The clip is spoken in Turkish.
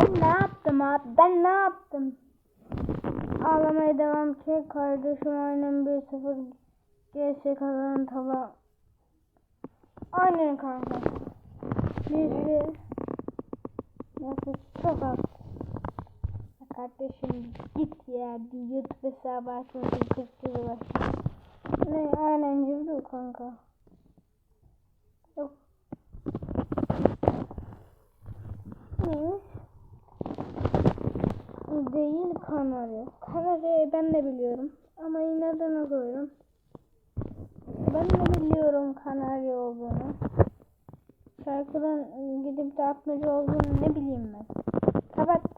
Ben ne yaptım abi? Ben ne yaptım? Ağlamaya devam ki kardeşim aynen 1-0 GS kazanan tava. Aynen kanka. Birisi Nasıl çok az. Kardeşim git ya bir YouTube hesabı açmış cıvcıvı var. Ne aynen cıvcıvı kanka. Yok. Ne? Değil kanarya. Kanaryayı ben de biliyorum. Ama inadına koyuyorum. Ben de biliyorum kanarya olduğunu. Şarkının gidip de atmaca olduğunu ne bileyim ben. Kapat.